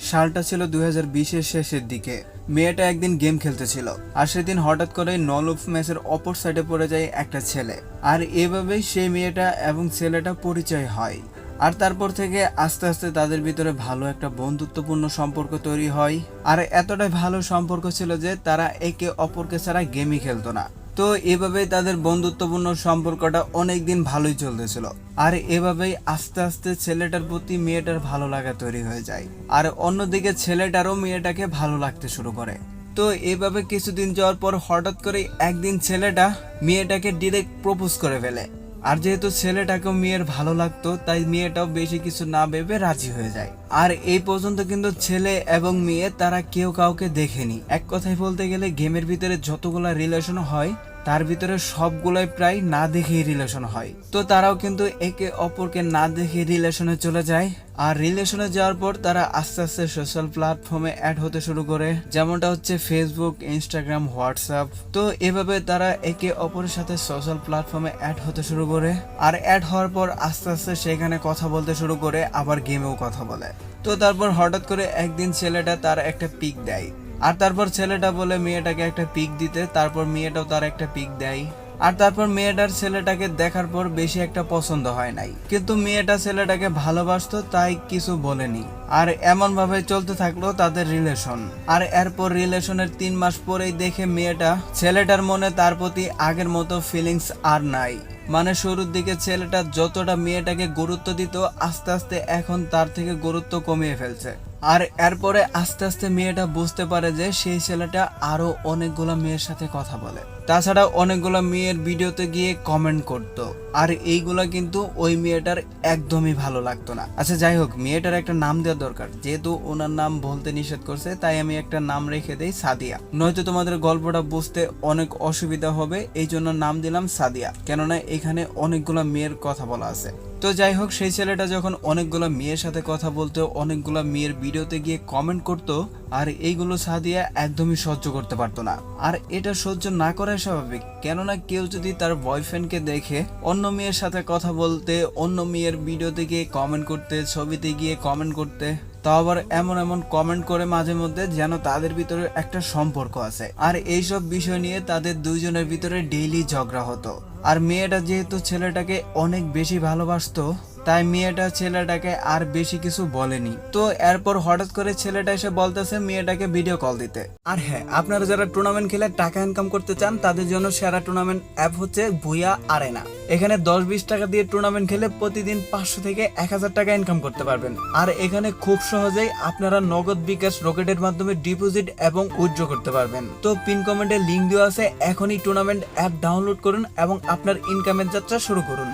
সালটা ছিল দুই বিশের শেষের দিকে। মেয়েটা একদিন গেম খেলতেছিল, আর সেদিন হঠাৎ করে নলুফ ম্যাচের অপর সাইডে পড়ে যায় একটা ছেলে। আর এভাবেই সেই মেয়েটা এবং ছেলেটা পরিচয় হয়। আর তারপর থেকে আস্তে আস্তে তাদের ভিতরে ভালো একটা বন্ধুত্বপূর্ণ সম্পর্ক তৈরি হয়। আর এতটাই ভালো সম্পর্ক ছিল যে তারা একে অপরকে ছাড়া গেমই খেলতো না। তো এভাবে তাদের বন্ধুত্বপূর্ণ সম্পর্কটা অনেক দিন ভালোই চলতেছিল। আর এভাবেই আস্তে আস্তে ছেলেটার প্রতি মেয়েটার ভালো লাগা তৈরি হয়ে যায়। আর অন্যদিকে ছেলেটারও মেয়েটাকে ভালো লাগতে শুরু করে। তো এভাবে কিছুদিন যাওয়ার পর হঠাৎ করে একদিন ছেলেটা মেয়েটাকে ডিরেক্ট প্রপোজ করে ফেলে। আর যেহেতু ছেলেটাকেও মেয়ের ভালো লাগতো, তাই মেয়েটাও বেশি কিছু না ভেবে রাজি হয়ে যায়। আর এই পর্যন্ত কিন্তু ছেলে এবং মেয়ে তারা কেউ কাউকে দেখেনি। এক কথায় বলতে গেলে গেমের ভিতরে যতগুলা রিলেশন হয় তার ভিতরে সবগুলোই প্রায় না দেখেই রিলেশন হয়। তো তারাও কিন্তু একে অপরকে না দেখে রিলেশনে চলে যায়। আর রিলেশনে যাওয়ার পর তারা আস্তে আস্তে সোশ্যাল প্ল্যাটফর্মে অ্যাড হতে শুরু করে। যেমনটা হচ্ছে ফেসবুক ইনস্টাগ্রাম হোয়াটসঅ্যাপ তো এভাবে তারা একে অপরের সাথে সোশ্যাল প্ল্যাটফর্মে অ্যাড হতে শুরু করে। আর অ্যাড হওয়ার পর আস্তে আস্তে সেখানে কথা বলতে শুরু করে, আবার গেমেও কথা বলে। তো তারপর হঠাৎ করে একদিন ছেলেটা তার একটা পিক দেয়। আর তারপর ছেলেটা বলে মেয়েটাকে একটা পিক দিতে, তারপর মেয়েটাও তার একটা পিক দেয়। আর তারপর মেয়েটার ছেলেটাকে দেখার পর বেশি একটা পছন্দ হয় নাই। কিন্তু মেয়েটা ছেলেটাকে ভালোবাসতো, তাই কিছু বলেনি। আর এমন ভাবে চলতে থাকল তাদের রিলেশন আর এরপর রিলেশনের তিন মাস পরেই দেখে মেয়েটা ছেলেটার মনে তার প্রতি আগের মতো ফিলিংস আর নাই। মানে শুরুর দিকে ছেলেটা যতটা মেয়েটাকে গুরুত্ব দিত, আস্তে আস্তে এখন তার থেকে গুরুত্ব কমিয়ে ফেলছে। আর এরপরে আস্তে আস্তে মেয়েটা বুঝতে পারে যে সেই ছেলেটা আরও অনেকগুলো মেয়ের সাথে কথা বলে। তাছাড়া অনেকগুলো মেয়ের ভিডিওতে গিয়ে কমেন্ট করতো। আর এইগুলা কিন্তু ওই মেয়েটার একদমই ভালো লাগতো না। আচ্ছা যাই হোক, মেয়েটার একটা নাম দেওয়া দরকার। যেহেতু ওনার নাম বলতে নিষেধ করছে, তাই আমি একটা নাম রেখে দেই, সাদিয়া। নয়তো তোমাদের গল্পটা বুঝতে অনেক অসুবিধা হবে, এই জন্য নাম দিলাম সাদিয়া। কেননা এখানে অনেকগুলো মেয়ের কথা বলা আছে। তো যাই হোক, সেই ছেলেটা যখন অনেকগুলো মেয়ের সাথে কথা বলতো, অনেকগুলো মেয়ের ভিডিওতে গিয়ে কমেন্ট করতো আর এইগুলো সাদিয়া একদমই সহ্য করতে পারতো না। আর এটা সহ্য না করাই স্বাভাবিক, কেননা কেউ যদি তার বয়ফ্রেন্ডকে দেখে অন্য মেয়ের সাথে কথা বলতে, অন্য মেয়ের ভিডিওতে গিয়ে কমেন্ট করতে, ছবিতে গিয়ে কমেন্ট করতে, তাও আবার এমন এমন কমেন্ট করে মাঝে মধ্যে যেন তাদের ভিতরে একটা সম্পর্ক আছে। আর এইসব বিষয় নিয়ে তাদের দুইজনের ভিতরে ডেইলি ঝগড়া হতো। আর মেয়েটা যেহেতু ছেলেটাকে অনেক বেশি ভালোবাসতো তাই মেয়েটা ছেলেটাকে আর বেশি কিছু বলেনি। তো এরপর হঠাৎ করে ছেলেটা এসে বলতেছে মেয়েটাকে ভিডিও কল দিতে। আর হ্যাঁ আপনারা যারা টুর্নামেন্ট খেলে টাকা ইনকাম করতে চান, তাদের জন্য সেরা টুর্নামেন্ট অ্যাপ হচ্ছে ভুয়া আরেনা এখানে দশ বিশ টাকা দিয়ে টুর্নামেন্ট খেলে প্রতিদিন পাঁচশো থেকে এক হাজার টাকা ইনকাম করতে পারবেন। আর এখানে খুব সহজেই আপনারা নগদ বিকাশ রকেটের মাধ্যমে ডিপোজিট এবং উইথড্র করতে পারবেন। তো পিন কমেন্টে লিঙ্ক দেওয়া আছে, এখনই টুর্নামেন্ট অ্যাপ ডাউনলোড করুন এবং আপনার ইনকামের যাত্রা শুরু করুন।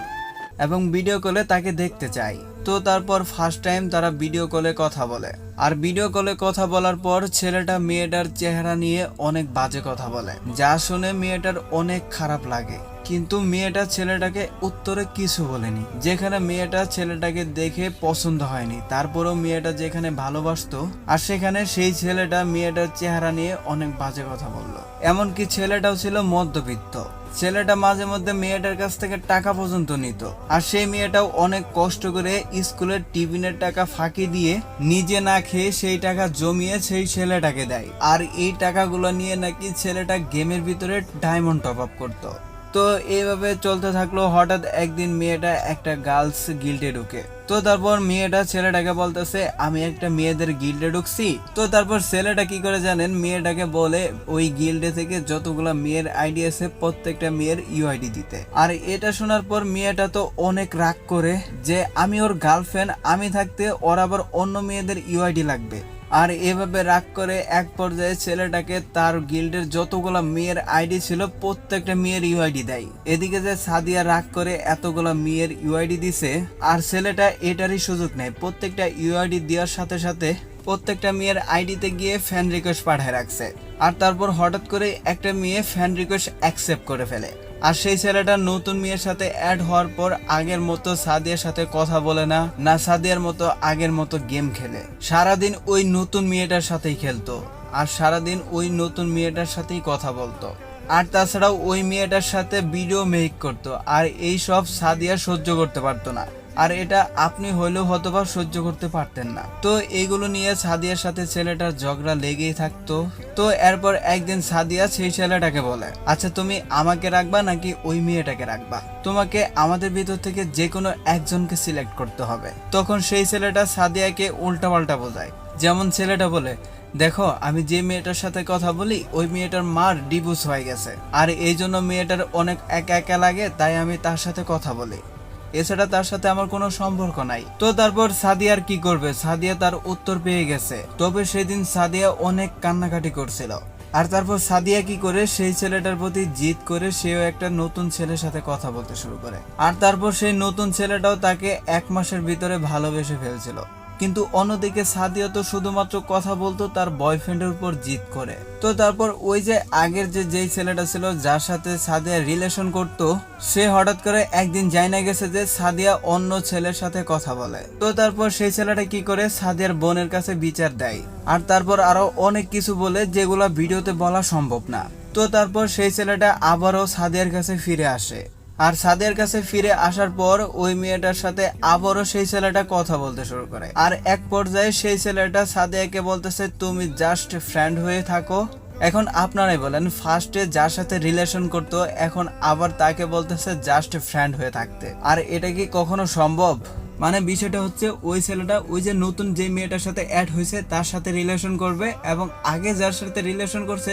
এবং ভিডিও কলে তাকে দেখতে চাই। তো তারপর ফার্স্ট টাইম তারা ভিডিও কলে কথা বলে। আর ভিডিও কলে কথা বলার পর ছেলেটা মেয়েটার চেহারা নিয়ে অনেক বাজে কথা বলে, যা শুনে মেয়েটার অনেক খারাপ লাগে। কিন্তু মেয়েটা ছেলেটাকে উত্তরে কিছু বলেনি। যেখানে মেয়েটা ছেলেটাকে দেখে পছন্দ হয়নি, তারপরেও মেয়েটা যেখানে ভালোবাসতো, আর সেখানে সেই ছেলেটা মেয়েটার চেহারা নিয়ে অনেক বাজে কথা বলল। এমনকি ছেলেটাও ছিল মধ্যবিত্ত। ছেলেটা মাঝে মধ্যে মেয়েটার কাছ থেকে টাকা পর্যন্ত নিত, আর সেই মেয়েটাও অনেক কষ্ট করে স্কুলের টিফিনের টাকা ফাঁকি দিয়ে নিজে না খেয়ে সেই টাকা জমিয়ে সেই ছেলেটাকে দেয়। আর এই টাকাগুলো নিয়ে নাকি ছেলেটা গেমের ভিতরে ডায়মন্ড টপ আপ করতো। তো এইভাবে চলতে থাকল, হঠাৎ একদিন মেয়েটা একটা গার্লস গিল্ডে ঢুকে। তো তারপর মেয়েটা ছেলেটাকে বলতেছে, আমি একটা মেয়েদের গিল্ডে ঢুকছি। তো তারপর ছেলেটা কি করে জানেন, মেয়েটাকে বলে, ওই গিল্ডে থেকে যতগুলা মেয়ের আইডি আছে, প্রত্যেকটা মেয়ের ইউআইডি দিতে। আর এটা শোনার পর মেয়েটা তো অনেক রাগ করে যে, আমি ওর গার্লফ্রেন্ড আমি থাকতে ওর আবার অন্য মেয়েদের ইউআইডি লাগবে। আর এভাবে রাগ করে এক পর্যায়ে ছেলেটাকে তার গিল্ডের যতগুলা মেয়ের আইডি ছিল, প্রত্যেকটা মেয়ের ইউআইডি দেয়। এদিকে যে সাদিয়া রাগ করে এতগুলা মেয়ের ইউআইডি দিছে, আর ছেলেটা এটারই সুযোগ নেয়। প্রত্যেকটা ইউআইডি দেওয়ার সাথে সাথে প্রত্যেকটা মেয়ের আইডিতে গিয়ে ফ্যান রিকোয়েস্ট পাঠায় রাখছে। আর তারপর হঠাৎ করে একটা মেয়ে ফ্যান রিকোয়েস্ট অ্যাকসেপ্ট করে ফেলে। আর সেই ছেলেটা নতুন মেয়ের সাথে অ্যাড হওয়ার পর আগের মতো সাদিয়ার সাথে কথা বলে না না সাদিয়ার মতো আগের মতো গেম খেলে। সারাদিন ওই নতুন মেয়েটার সাথেই খেলতো, আর সারাদিন ওই নতুন মেয়েটার সাথেই কথা বলতো। আর তাছাড়াও ওই মেয়েটার সাথে ভিডিও মেক করতো, আর এই সব সাদিয়া সহ্য করতে পারতো না। আর এটা আপনি হইলেও হয়তোবা সহ্য করতে পারতেন না। তো এইগুলো নিয়ে সাদিয়ার সাথে ছেলেটার ঝগড়া লেগেই থাকতো। তো এরপর একদিন সাদিয়া সেই ছেলেটাকে বলে আচ্ছা তুমি আমাকে রাখবা নাকি ওই মেয়েটাকে রাখবা? তোমাকে আমাদের ভিতর থেকে যে কোনো একজনকে সিলেক্ট করতে হবে। তখন সেই ছেলেটা সাদিয়াকে উল্টাপাল্টা বোঝায়। যেমন ছেলেটা বলে, দেখো, আমি যে মেয়েটার সাথে কথা বলি, ওই মেয়েটার মার ডিভোর্স হয়ে গেছে। আর এই জন্য মেয়েটার অনেক একা একা লাগে, তাই আমি তার সাথে কথা বলি। এছাড়া তার সাথে আমার কোনো সম্পর্ক নাই। তো তারপর সাদিয়ার কি করবে? সাদিয়া তার উত্তর পেয়ে গেছে। তবে সেদিন সাদিয়া অনেক কান্নাকাটি করছিল। আর তারপর সাদিয়া কি করে? সেই ছেলেটার প্রতি জিত করে সেও একটা নতুন ছেলের সাথে কথা বলতে শুরু করে। আর তারপর সেই নতুন ছেলেটাও তাকে এক মাসের ভিতরে ভালোবেসে ফেলছিল। কিন্তু অন্যদিকে সাদিয়া তো শুধুমাত্র কথা বলতো তার বয়ফ্রেন্ডের উপর জিত করে। তো তারপর ওই যে আগের যে যেই ছেলেটা ছিল, যার সাথে সাদিয়া রিলেশন করত, সে হঠাৎ করে একদিন জানা গেছে যে সাদিয়া অন্য ছেলের সাথে কথা বলে। তো তারপর সেই ছেলেটা কি করে সাদিয়ার বোনের কাছে বিচার দেয়। আর তারপর আরও অনেক কিছু বলে যেগুলো ভিডিওতে বলা সম্ভব না। তো তারপর সেই ছেলেটা আবারও সাদিয়ার কাছে ফিরে আসে। আর সাদের কাছে ফিরে আসার পর ওই মেয়েটার সাথে আবারও সেই ছেলেটা কথা বলতে শুরু করে। আর এক পর্যায়ে সেই ছেলেটা সাদিয়াকে বলতেছে, তুমি জাস্ট ফ্রেন্ড হয়ে থাকো। এখন আপনারাই বলেন ফার্স্টে যার সাথে রিলেশন করতো, এখন আবার তাকে বলতেছে জাস্ট ফ্রেন্ড হয়ে থাকতে। আর এটা কি কখনো সম্ভব? মানে বিষয়টা হচ্ছে, ওই ছেলেটা ওই যে নতুন যে মেয়েটার সাথে অ্যাড হয়েছে, তার সাথে রিলেশন করবে এবং আগে যার সাথে রিলেশন করছে,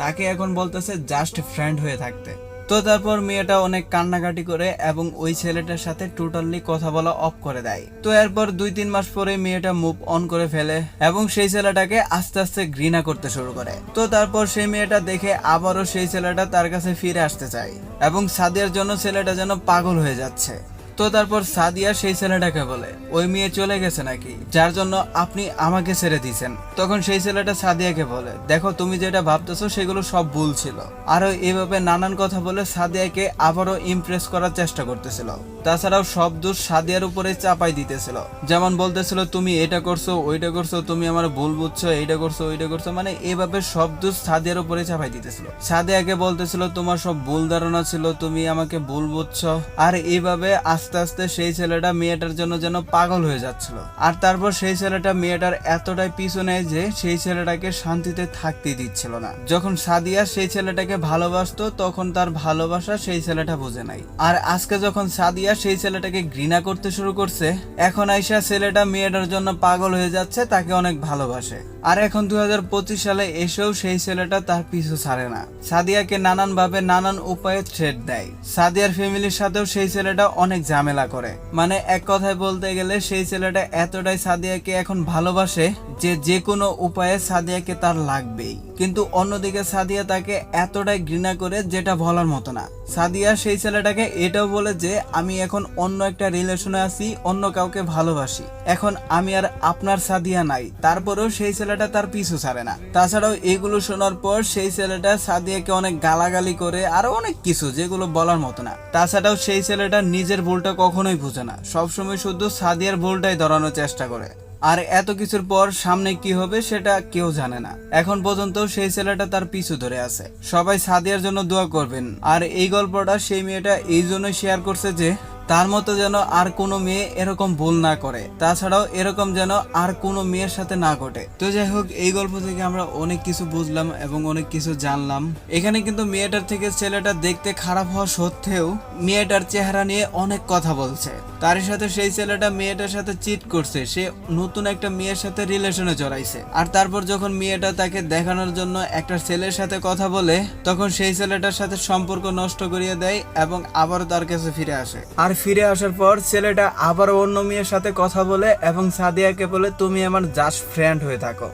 তাকে এখন বলতেছে জাস্ট ফ্রেন্ড হয়ে থাকতে। তো তারপর মেয়েটা অনেক কান্নাকাটি করে এবং ওই ছেলেটার সাথে টোটালি কথা বলা অফ করে দেয়। তো এরপর দুই তিন মাস পরে মেয়েটা মুভ অন করে ফেলে এবং সেই ছেলেটাকে আস্তে আস্তে ঘৃণা করতে শুরু করে। তো তারপর সেই মেয়েটা দেখে আবারও সেই ছেলেটা তার কাছে ফিরে আসতে চায় এবং সাদিয়ার জন্য ছেলেটা যেন পাগল হয়ে যাচ্ছে। তো তারপর সাদিয়া সেই ছেলেটাকে বলে, ওই মেয়ে চলে গেছে নাকি? যার জন্য আপনি আমাকে ছেড়ে দিয়েছেন। তখন সেই ছেলেটা সাদিয়াকে বলে, দেখো, তুমি যেটা ভাবতেছো সেগুলো সব ভুল ছিল। আরও এভাবে নানান কথা বলে সাদিয়াকে আবারও ইমপ্রেস করার চেষ্টা করতেছিল। তাছাড়াও সব দোষ সাদিয়ার উপরে চাপাই দিতেছিল। যেমন বলতেছিল, তুমি এটা করছ, ওইটা করছ, তুমি আমার ভুল বুঝছ, এইটা করছ, ওইটা করছ। মানে এভাবে সব দোষ সাদিয়ার উপরে চাপাই দিতেছিল। সাদিয়াকে বলতেছিল, তোমার সব ভুল ধারণা ছিল, তুমি আমাকে ভুল বুঝছ। আর এইভাবে আস্তে আস্তে সেই ছেলেটা মেয়েটার জন্য যেন পাগল হয়ে যাচ্ছিল। আর তারপর সেই ছেলেটা মেয়েটার এতটাই পিছু নেয় যে সেই ছেলেটাকে শান্তিতে থাকতে দিচ্ছিল না। যখন সাদিয়া সেই ছেলেটাকে ভালোবাসতো, তখন তার ভালোবাসা সেই ছেলেটা বুঝে নাই। আর আজকে যখন সাদিয়া সেই ছেলেটাকে ঘৃণা করতে শুরু করছে, এখন আইসা ছেলেটা মেয়েটার জন্য পাগল হয়ে যাচ্ছে, তাকে অনেক ভালোবাসে। আর এখন দুই হাজার পঁচিশ সালে এসেও সেই ছেলেটা তার পিছু ছাড়ে না। সাদিয়াকে নানান ভাবে নানান উপায়ে থ্রেট দেয়। সাদিয়ার ফ্যামিলির সাথেও সেই ছেলেটা অনেক ঝামেলা করে। মানে এক কথায় বলতে গেলে সেই ছেলেটা এতটাই সাদিয়াকে এখন ভালোবাসে যে যে কোনো উপায়ে সাদিয়াকে তার লাগবেই। কিন্তু অন্যদিকে সাদিয়া তাকে এতটাই ঘৃণা করে যেটা বলার মতো না। সাদিয়া সেই ছেলেটাকে এটাও বলে যে, আমি এখন অন্য একটা রিলেশনে আছি, অন্য কাউকে ভালোবাসি। এখন আমি আর আপনার সাদিয়া নাই। তারপরেও সেই ছেলেটা তার পিছু ছাড়ে না। তাছাড়াও এগুলো শোনার পর সেই ছেলেটা সাদিয়াকে অনেক গালাগালি করে আরও অনেক কিছু যেগুলো বলার মতো না। তাছাড়াও সেই ছেলেটা নিজের ভুলটা কখনোই বুঝে না। সবসময় শুধু সাদিয়ার ভুলটাই ধরানোর চেষ্টা করে। আর এত কিছুর পর সামনে কি হবে সেটা কেউ জানে না। এখন পর্যন্ত সেই ছেলেটা তার পিছু ধরে আছে। সবাই সাদিয়ার জন্য দোয়া করবেন। আর এই গল্পটা সেই মেয়েটা এই জন্যই শেয়ার করছে যে তার মতো যেন আর কোনো মেয়ে এরকম ভুল না করে। তাছাড়াও এরকম যেন আর কোনো মেয়ের সাথে না ঘটে। তো যাই হোক, এই গল্প থেকে আমরা অনেক কিছু বুঝলাম এবং অনেক কিছু জানলাম। এখানে কিন্তু মেয়েটার থেকে ছেলেটা দেখতে খারাপ হওয়া সত্ত্বেও মেয়েটার চেহারা নিয়ে অনেক কথা বলছে। তার সাথে সেই ছেলেটা মেয়েটার সাথে চিট করছে। সে নতুন একটা মেয়ের সাথে রিলেশনে জড়াইছে। আর তারপর যখন মেয়েটা তাকে দেখানোর জন্য একটা ছেলের সাথে কথা বলে, তখন সেই ছেলেটার সাথে সম্পর্ক নষ্ট করিয়ে দেয় এবং আবার তার কাছে ফিরে আসে। আর ফিরে আসার পর ছেলেটা আবার অন্য মেয়ের সাথে কথা বলে এবং সাদিয়াকে বলে, তুমি আমার জাস্ট ফ্রেন্ড হয়ে থাকো।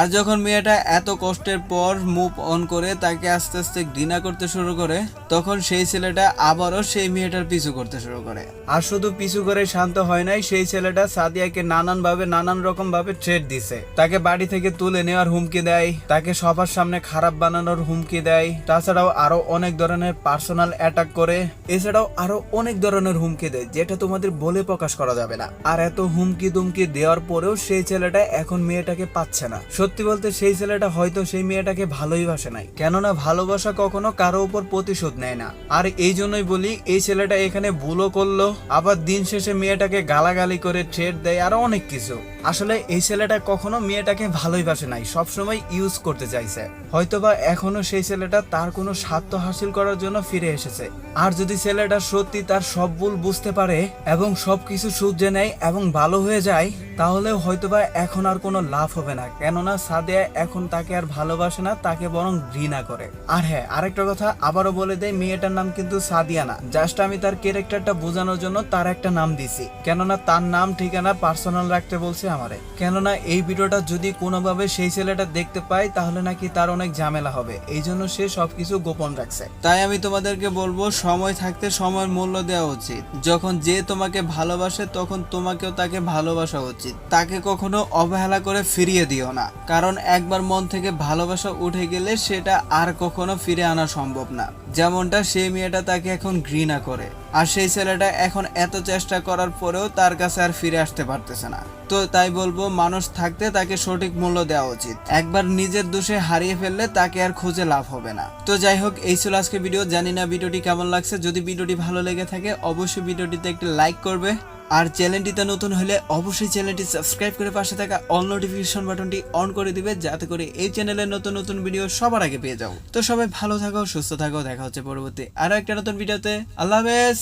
আর যখন মেয়েটা এত কষ্টের পর মুভ অন করে তাকে আস্তে আস্তে ঘৃণা করতে শুরু করে, তখন সেই ছেলেটা আবারও সেই মেয়েটার পিছু করতে শুরু করে। আর শুধু পিছু করে শান্ত হয় নাই, সেই ছেলেটা সাদিয়াকে নানান ভাবে নানান রকম ভাবে ট্রেড দিছে। তাকে বাড়ি থেকে তুলে নেওয়ার হুমকি দেয়, তাকে সবার সামনে খারাপ বানানোর হুমকি দেয়, তাছাড়াও আরও অনেক ধরনের পার্সোনাল অ্যাটাক করে, এছাড়াও আরও অনেক ধরনের হুমকি দেয়, যেটা তোমাদের বলে প্রকাশ করা যাবে না। আর এত হুমকি দুমকি দেওয়ার পরেও সেই ছেলেটা এখন মেয়েটাকে পাচ্ছে না। সত্যি বলতে সেই ছেলেটা হয়তো সেই মেয়েটাকে ভালোই বাসে নাই। কেননা ভালোবাসা কখনো কারও উপর প্রতিশোধ নেয় না। আর এই জন্যই বলি, এই ছেলেটা এখানে ভুলও করল, আবার দিন শেষে মেয়েটাকে গালাগালি করে ট্রেড দেয় আরও অনেক কিছু। আসলে এই ছেলেটা কখনো মেয়েটাকে ভালোই বাসে নাই, সবসময় ইউজ করতে চাইছে। হয়তোবা এখনও সেই ছেলেটা তার কোনো স্বার্থ হাসিল করার জন্য ফিরে এসেছে। আর যদি ছেলেটা সত্যি তার সব ভুল বুঝতে পারে এবং সবকিছু সূর্যে নেয় এবং ভালো হয়ে যায় তাহলে হয়তোবা এখন আর কোনো লাভ হবে না। কেননা সাদিয়া এখন তাকে আর ভালোবাসে না, তাকে বরং ঘৃণা করে। আর হ্যাঁ আরেকটা কথা আবারও বলে দেয় মেয়েটার নাম কিন্তু সাদিয়া না। জাস্ট আমি তার ক্যারেক্টারটা বোঝানোর জন্য তার একটা নাম দিছি। কেননা তার নাম, ঠিকানা পার্সোনাল রাখতে বলছে আমারে। কেননা এই ভিডিওটা যদি কোনোভাবে সেই ছেলেটা দেখতে পায়, তাহলে নাকি তার অনেক ঝামেলা হবে। এই জন্য সে সবকিছু গোপন রাখছে। তাই আমি তোমাদেরকে বলব, সময় থাকতে সময়ের মূল্য দেওয়া উচিত। যখন যে তোমাকে ভালোবাসে, তখন তোমাকেও তাকে ভালোবাসা উচিত। তাকে কখনো অবহেলা করে ফিরিয়ে দিও না। কারণ একবার মন থেকে ভালোবাসা উঠে গেলে সেটা আর কখনো ফিরে আনা সম্ভব না। যেমনটা সেই মেয়েটা তাকে এখন ঘৃণা করে। আর সেই ছেলেটা এখন এত চেষ্টা করার পরেও তার কাছে আর ফিরে আসতে পারতেছে না। তো তাই বলব, মানুষ থাকতে তাকে সঠিক মূল্য দেওয়া উচিত। একবার নিজের দোষে হারিয়ে ফেললে তাকে আর খুঁজে লাভ হবে না। তো যাই হোক, এই ছিল আজকে ভিডিও। জানি না ভিডিওটি কেমন লাগছে। যদি ভিডিওটি ভালো লেগে থাকে, অবশ্যই ভিডিওটিতে একটি লাইক করবে। আর চ্যানেলটিতে নতুন হলে অবশ্যই চ্যানেলটি সাবস্ক্রাইব করে পাশে থাকা অল নোটিফিকেশন বাটনটি অন করে দিবে, যাতে করে এই চ্যানেলের নতুন নতুন ভিডিও সবার আগে পেয়ে যাও। তো সবাই ভালো থাকো, সুস্থ থাকো, দেখা হচ্ছে পরবর্তী আরও একটা নতুন ভিডিওতে আল্লাহ হাফেজ!